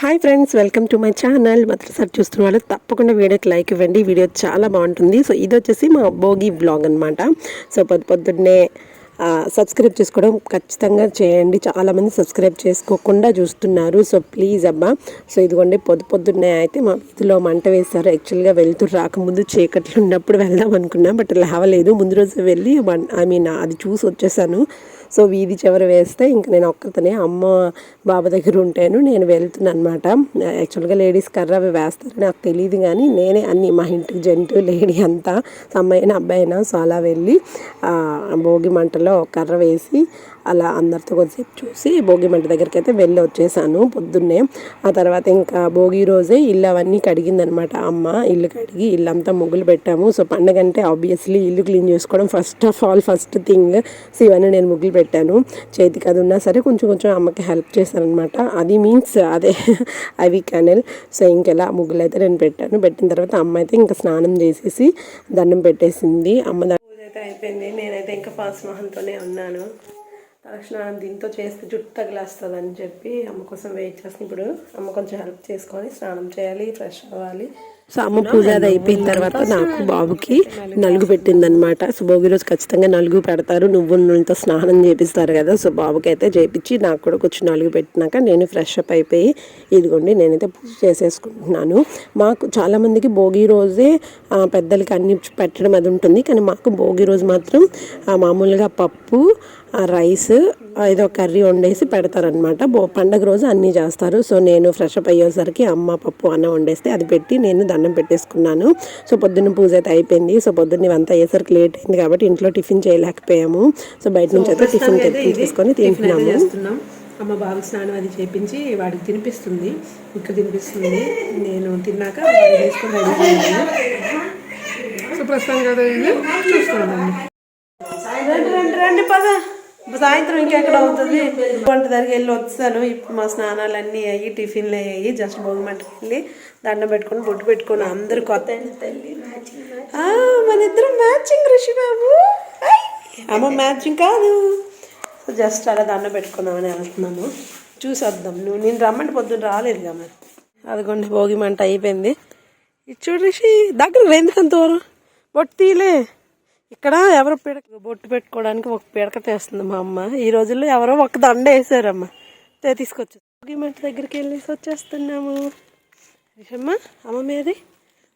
Hi friends welcome to my channel. మొదటిసారి చూస్తున్న వాళ్ళు తప్పకుండా వీడియోకి లైక్ ఇవ్వండి. వీడియో చాలా బాగుంటుంది. సో ఇది వచ్చేసి మా భోగి బ్లాగ్ అనమాట సో పొద్దు పొద్దున్నే సబ్స్క్రైబ్ చేసుకోవడం ఖచ్చితంగా చేయండి. చాలామంది సబ్స్క్రైబ్ చేసుకోకుండా చూస్తున్నారు. సో ప్లీజ్ అబ్బా. సో ఇదిగోండి పొద్దు పొద్దున్నే అయితే మా వీధిలో మంట వేశారు. యాక్చువల్గా వెళ్తూ రాకముందు చీకట్లు ఉన్నప్పుడు వెళ్దాం అనుకున్నాం బట్ లేవలేదు. ముందు రోజు వెళ్ళి ఐ మీన్ అది చూసి వచ్చేసాను. సో వీధి చివర వేస్తే ఇంక నేను ఒక్కతనే అమ్మ బాబా దగ్గర ఉంటాను నేను వెళ్తున్నాను అనమాట యాక్చువల్గా లేడీస్ కర్ర అవి వేస్తారు నాకు తెలియదు కానీ నేనే అన్ని మా ఇంటికి జంటు లేడీ అంతా అమ్మాయినా అబ్బాయినా సో అలా వెళ్ళి భోగి మంటలో కర్ర వేసి అలా అందరితో కొద్దిసేపు చూసి భోగి మంట దగ్గరికి అయితే వెళ్ళి వచ్చేసాను పొద్దున్నే. ఆ తర్వాత ఇంకా భోగి రోజే ఇల్లు అవన్నీ కడిగిందనమాట అమ్మ ఇల్లు కడిగి ఇల్లంతా ముగ్గులు పెట్టాము. సో పండగ అంటే ఆబ్వియస్లీ ఇల్లు క్లీన్ చేసుకోవడం first of all first thing so ఇవన్నీ నేను ముగ్గులు పెట్టాను. చేతికి అది ఉన్నా సరే కొంచెం కొంచెం అమ్మకి హెల్ప్ చేశాను అనమాట అది మీన్స్ అదే అవి కెనల్ సో ఇంకెలా ముగ్గులు అయితే నేను పెట్టాను. పెట్టిన తర్వాత అమ్మ అయితే ఇంకా స్నానం చేసేసి దండం పెట్టేసింది. అమ్మ దండం అయితే అయిపోయింది. నేనైతే ఇంకా పాస్ మొహంతోనే ఉన్నాను. తలస్నానం దీంతో చేస్తే జుట్టు తగిలేస్తుంది అని చెప్పి అమ్మ కోసం వెయిట్ చేస్తాను ఇప్పుడు అమ్మ కొంచెం హెల్ప్ చేసుకొని స్నానం చేయాలి ఫ్రెష్ అవ్వాలి. సో అమ్మ పూజ అది అయిపోయిన తర్వాత నాకు బాబుకి నలుగు పెట్టిందనమాట సో భోగి రోజు ఖచ్చితంగా నలుగు పెడతారు. నువ్వు నూనెతో స్నానం చేపిస్తారు కదా సో బాబుకి అయితే చేపించి నాకు కూడా కొంచెం నలుగు పెట్టినాక నేను ఫ్రెష్ అప్ అయిపోయి ఇదిగోండి నేనైతే పూజ చేసేసుకుంటున్నాను. మాకు చాలామందికి భోగి రోజే పెద్దలకి అన్ని పెట్టడం అది ఉంటుంది. కానీ మాకు భోగి రోజు మాత్రం మామూలుగా పప్పు రైస్ ఏదో కర్రీ వండేసి పెడతారనమాట బో పండగ రోజు అన్నీ చేస్తారు. సో నేను ఫ్రెష్ అప్ అయ్యేసరికి అమ్మ పప్పు అన్న వండేస్తే అది పెట్టి నేను దండం పెట్టేసుకున్నాను. సో పొద్దున్న పూజ అయితే అయిపోయింది. సో పొద్దున్న ఇవంతా అయ్యేసరికి లేట్ అయింది కాబట్టి ఇంట్లో టిఫిన్ చేయలేకపోయాము. సో బయట నుంచి అయితే టిఫిన్ తెప్పించేసుకొని తింటున్నాము. చేస్తున్నాం. అమ్మ బాబు స్నానం అది చేపించి వాడికి తినిపిస్తుంది. ఇక్కడ తినిపిస్తుంది. నేను తిన్నాక తీసుకొని సో ప్రస్తుతానికి ఇది. చూస్తున్నామండి రండి రండి రండి పద. సాయంత్రం ఇంకెక్కడ అవుతుంది? వంట దగ్గరికి వెళ్ళి వచ్చాను. ఇప్పుడు మా స్నానాలు అన్నీ అయ్యి టిఫిన్లు అయ్యాయి జస్ట్ భోగిమంటకి వెళ్ళి దండం పెట్టుకొని బొట్టు పెట్టుకొని అందరు కొత్త మన ఇద్దరం మ్యాచింగ్ రిషి బాబు అమ్మ మ్యాచింగ్ కాదు. సో జస్ట్ అలా దండం పెట్టుకుందామని వెళ్తున్నాము చూసి వద్దాం నువ్వు నేను రమ్మంటే పొద్దున్న రాలేదు మరి. అదిగోండి భోగిమంట అయిపోయింది. ఇది చూడు రిషి దగ్గర ఎందుకంత దూరం. బొట్టు తీలే. ఇక్కడ ఎవరో పిడక బొట్టు పెట్టుకోవడానికి ఒక పిడక తెస్తుంది మా అమ్మ. ఈ రోజుల్లో ఎవరో ఒక దండ వేసారమ్మ. తీసుకొచ్చు మంట దగ్గరికి వెళ్ళేసి వచ్చేస్తున్నాము. రిషమ్మ అమ్మ మీది?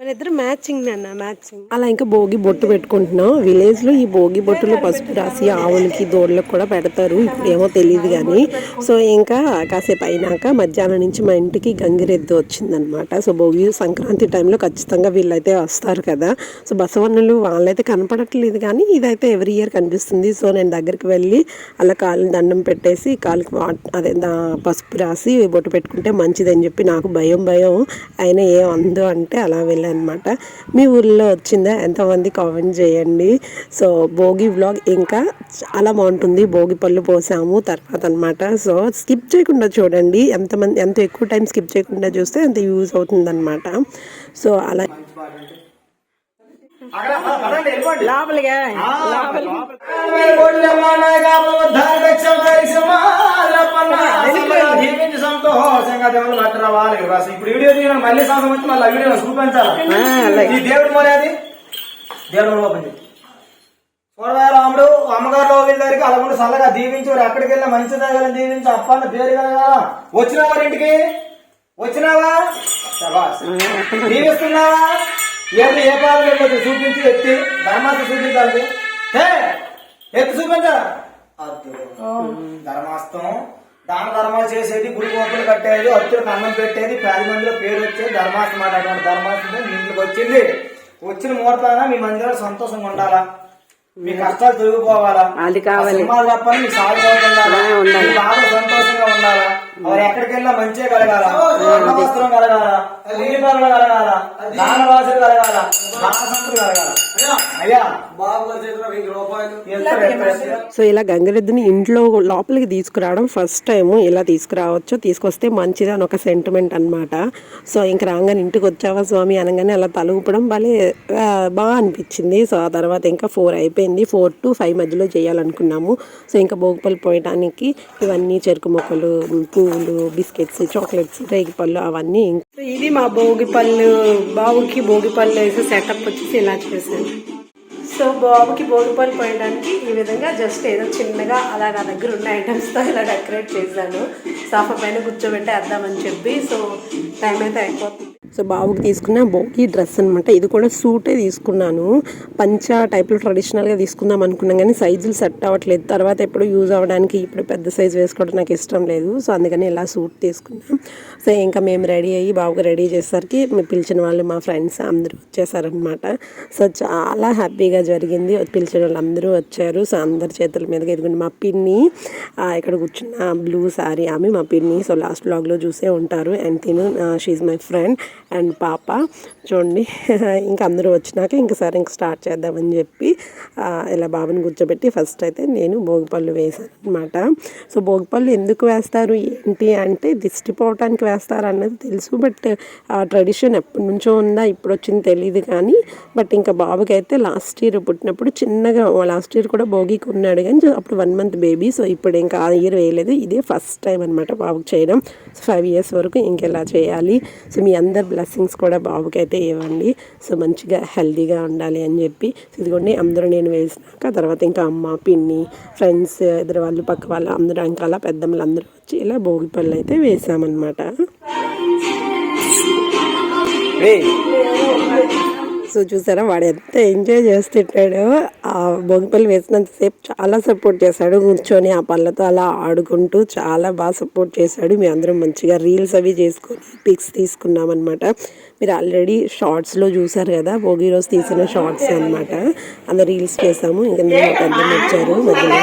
మన ఇద్దరు మ్యాచింగ్ నాన్న మ్యాచింగ్. అలా ఇంకా భోగి బొట్టు పెట్టుకుంటున్నాం. విలేజ్లో ఈ భోగి బొట్టులో పసుపు రాసి ఆవులకి దూడలకు కూడా పెడతారు. ఇప్పుడు ఏమో తెలియదు కానీ సో ఇంకా కాసేపు అయినాక మధ్యాహ్నం నుంచి మా ఇంటికి గంగిరెద్దు వచ్చిందనమాట సో భోగి సంక్రాంతి టైంలో ఖచ్చితంగా వీళ్ళైతే వస్తారు కదా. సో బసవన్నులు వాళ్ళైతే కనపడట్లేదు కానీ ఇదైతే ఎవ్రీ ఇయర్ కనిపిస్తుంది. సో నేను దగ్గరికి వెళ్ళి అలా కాలు దండం పెట్టేసి కాలుకి అదే దా పసుపు రాసి బొట్టు పెట్టుకుంటే మంచిదని చెప్పి నాకు భయం భయం. అయినా ఏం అందో అంటే అలా వెళ్ళాను. అనమాట మీ ఊర్లో వచ్చిందా? ఎంతమంది కామెంట్ చేయండి. సో భోగి వ్లాగ్ ఇంకా చాలా బాగుంటుంది. భోగి పళ్ళు పోసాము తర్వాత అనమాట సో స్కిప్ చేయకుండా చూడండి. ఎంతమంది ఎంత ఎక్కువ టైం స్కిప్ చేయకుండా చూస్తే అంత యూజ్ అవుతుంది అనమాట సో అలా లోపలిగా ఇప్పుడు వీడియో తీయడం మళ్ళీ సంవత్సరం వచ్చి మళ్ళీ వీడియో చూపించాలి? ఈ దేవుడు మరి అది? దేవుడు ఓపెన్ చేయి. రాముడు అమ్మగారు వెళ్ళారికి అలాగే చల్లగా దీవించి వారు ఎక్కడికి వెళ్ళినా మంచి తగలని దీవించి అప్పన్న పేరు కలగాల వచ్చినా వారి ఇంటికి? వచ్చినావా. దీవిస్తున్నావా? ఏంటి ఏ పాలు లేకపోతే చూపించి ఎత్తి ధర్మాస్త చూపించాలి. హే ఎత్తి చూపించా ధర్మాస్తం. దాన ధర్మాలు చేసేది గుడి గోపులు కట్టేది అత్తులకు అన్నం పెట్టేది పది మందిలో పేరు వచ్చేది ధర్మాస్తం మాట. అటువంటి మీ ఇంట్లోకి వచ్చింది. వచ్చిన ముహూర్తాన మీ మందిలో సంతోషంగా ఉండాలా? మీ కష్టాలు తొలగిపోవాలా? అది కావాలి. సినిమాలు తప్పని మీకు మీ బాధ సంతోషంగా ఉండాలా? వారు ఎక్కడికి వెళ్ళినా మంచిగా కలగాల? వస్త్రం కలగాల? నీళ్ళు పనులు కలగాల? దాన రాశులు కలగాల. సో ఇలా గంగిరెద్దుని ఇంట్లో లోపలికి తీసుకురావడం ఫస్ట్ టైం ఇలా తీసుకురావచ్చు తీసుకొస్తే మంచిది అని ఒక సెంటిమెంట్ అనమాట సో ఇంక రాగానే ఇంటికి వచ్చావా స్వామి అనగానే అలా తలుపడం భలే బాగా అనిపించింది. సో ఆ తర్వాత ఇంకా ఫోర్ అయిపోయింది. ఫోర్ టు ఫైవ్ మధ్యలో చేయాలనుకున్నాము. సో ఇంకా భోగిపల్లి పోయడానికి ఇవన్నీ చెరుకు మొక్కలు పళ్ళు బిస్కెట్స్ చాక్లెట్స్ రేగి పళ్ళు అవన్నీ సో ఇది మా భోగి పళ్ళు బాబుకి భోగి పళ్ళు వేసి సెటప్ వచ్చేసి ఇలా చేశాను సో బాబుకి భోగి పళ్ళు పోయడానికి ఈ విధంగా జస్ట్ ఏదో చిన్నగా అలా నా దగ్గర ఉన్న ఐటమ్స్తో ఇలా డెకరేట్ చేశాను. సాఫా పైన కూర్చోబెట్టి వేద్దామని చెప్పి సో టైం అయితే అయిపోతుంది. సో బాబుకి తీసుకున్న బోగి డ్రెస్ అనమాట ఇది కూడా సూటే తీసుకున్నాను. పంచ టైప్లో ట్రెడిషనల్గా తీసుకుందాం అనుకున్నాం కానీ సైజులు సెట్ అవ్వట్లేదు. తర్వాత ఎప్పుడు యూజ్ అవ్వడానికి ఇప్పుడు పెద్ద సైజు వేసుకోవడం నాకు ఇష్టం లేదు. సో అందుకని ఇలా సూట్ తీసుకున్నాం. సో ఇంకా మేము రెడీ అయ్యి బాబుకి రెడీ చేసేసరికి మేము పిలిచిన వాళ్ళు మా ఫ్రెండ్స్ అందరూ వచ్చేసారనమాట సో చాలా హ్యాపీగా జరిగింది. పిలిచిన వాళ్ళు అందరూ వచ్చారు. సో అందరి చేతుల మీదకి ఎదుగుండి మా పిన్ని ఇక్కడ కూర్చున్న బ్లూ సారీ ఆమె మా పిన్ని. సో లాస్ట్ బ్లాగ్లో చూసే ఉంటారు. అండ్ తిను షీఈ్ మై ఫ్రెండ్ అండ్ పాప. చూడండి ఇంకా అందరూ వచ్చినాక ఇంకా సరే ఇంకా స్టార్ట్ చేద్దామని చెప్పి ఇలా బాబుని కూర్చోబెట్టి ఫస్ట్ అయితే నేను భోగిపళ్ళు వేసాను అనమాట సో భోగిపళ్ళు ఎందుకు వేస్తారు? ఏంటి అంటే దిష్టి పోవటానికి వేస్తారు అన్నది తెలుసు బట్ ఆ ట్రెడిషన్ ఎప్పటి నుంచో ఉందా ఇప్పుడు వచ్చింది తెలియదు కానీ బట్ ఇంకా బాబుకి అయితే లాస్ట్ ఇయర్ పుట్టినప్పుడు చిన్నగా లాస్ట్ ఇయర్ కూడా భోగికి ఉన్నాడు కానీ అప్పుడు వన్ మంత్ బేబీ సో ఇప్పుడు ఇంకా ఆ ఇయర్ వేయలేదు. ఇదే ఫస్ట్ టైం అనమాట బాబుకి చేయడం. సో ఫైవ్ ఇయర్స్ వరకు ఇంకెలా చేయాలి? సో మీ అందరు బ్లెస్సింగ్స్ కూడా బాబుకి అయితే ఇవ్వండి. సో మంచిగా హెల్దీగా ఉండాలి అని చెప్పి. ఇదిగోండి అందరూ నేను వేసినాక తర్వాత ఇంకా అమ్మ పిన్ని ఫ్రెండ్స్ ఎదురు వాళ్ళు పక్క వాళ్ళు అందరూ ఇంకా అలా పెద్దమ్మలు అందరూ వచ్చి ఇలా భోగి పళ్ళు అయితే వేసామన్నమాట. సో చూసారా వాడు ఎంత ఎంజాయ్ చేస్తుంటాడు ఆ భోగిపల్లి వేసినంతసేపు చాలా సపోర్ట్ చేశాడు. కూర్చొని ఆ పళ్ళతో అలా ఆడుకుంటూ చాలా బాగా సపోర్ట్ చేశాడు. మేము అందరం మంచిగా రీల్స్ అవి చేసుకొని పిక్స్ తీసుకున్నాం అనమాట మీరు ఆల్రెడీ షార్ట్స్లో చూసారు కదా భోగి రోజు తీసిన షార్ట్స్ అనమాట అందరు రీల్స్ చేసాము. ఇంకా నేను వచ్చారు మధ్యలో.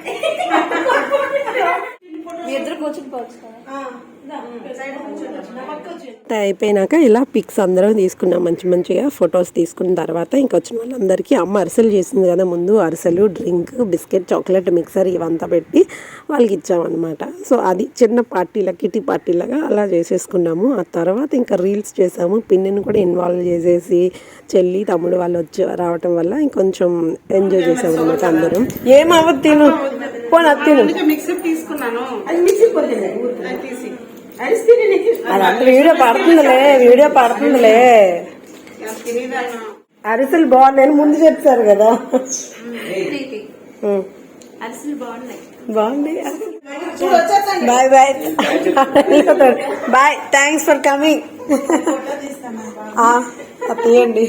చేస్తాను? మనకి అయిపోయినాక ఇలా పిక్స్ అందరం తీసుకున్నాం. మంచి మంచిగా ఫొటోస్ తీసుకున్న తర్వాత ఇంకా వచ్చిన వాళ్ళందరికీ అమ్మ అరిసెలు చేసింది కదా ముందు అరిసెలు డ్రింక్ బిస్కెట్ చాక్లెట్ మిక్సర్ ఇవంతా పెట్టి వాళ్ళకి ఇచ్చామన్నమాట. సో అది చిన్న పార్టీలా కిటీ పార్టీలాగా అలా చేసేసుకున్నాము. ఆ తర్వాత ఇంకా రీల్స్ చేసాము. పిన్నిని కూడా ఇన్వాల్వ్ చేసేసి చెల్లి తమ్ముడు వాళ్ళు వచ్చి రావటం వల్ల ఇంకొంచెం ఎంజాయ్ చేసాము అనమాట అందరం ఏమవ్వదు తిను. పోనీ తిను. మిక్సర్ తీసుకున్నాను. అదంతా వీడియో పడుతుందిలే వీడియో పడుతుందిలే. అరిసెలు బాగున్నాయని ముందు చెప్పారు కదా. బాగుంది. Bye bye. Bye thanks for coming తీయండి.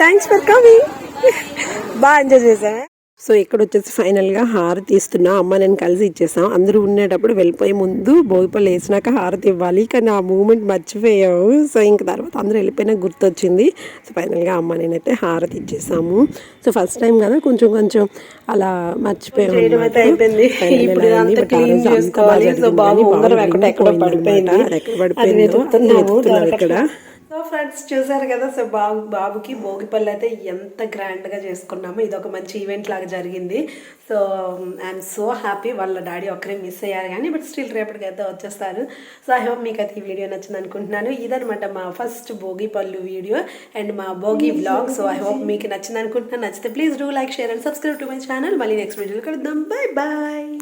థ్యాంక్స్ ఫర్ కమింగ్ బాగా ఎంజాయ్ చేసా సో ఇక్కడ వచ్చేసి ఫైనల్గా హారతి ఇస్తున్నా. అమ్మ నేను కలిసి ఇచ్చేసాం. అందరూ ఉండేటప్పుడు వెళ్ళిపోయే ముందు భోగిపళ్ళు వేసినాక హారతి ఇవ్వాలి. కానీ ఆ మూమెంట్ మర్చిపోయాము సో ఇంక తర్వాత అందరూ వెళ్ళిపోయినా గుర్తొచ్చింది. సో ఫైనల్గా అమ్మ నేనైతే హారతి ఇచ్చేసాము. సో ఫస్ట్ టైం కదా కొంచెం కొంచెం అలా మర్చిపోయాము ఎక్కడో పడిపోయింది. ఇక్కడ. సో ఫ్రెండ్స్ చూసారు కదా? సో బాబు బాబుకి భోగిపల్లి అయితే ఎంత గ్రాండ్గా చేసుకున్నాము. ఇది ఒక మంచి ఈవెంట్ లాగా జరిగింది. సో ఐఎమ్ సో హ్యాపీ వాళ్ళ డాడీ ఒక్కరే మిస్ అయ్యారు కానీ బట్ స్టిల్ రేపటికి అయితే వచ్చేస్తారు. సో ఐ హోప్ మీకు అయితే ఈ వీడియో నచ్చింది అనుకుంటున్నాను. ఇదనమాట మా ఫస్ట్ భోగి పళ్ళు వీడియో అండ్ మా Bhogi blog so I hope మీకు నచ్చింది అనుకుంటున్నాను. నచ్చితే please do like share and subscribe to my channel మళ్ళీ నెక్స్ట్ వీడియోలో కలుద్దాం. Bye bye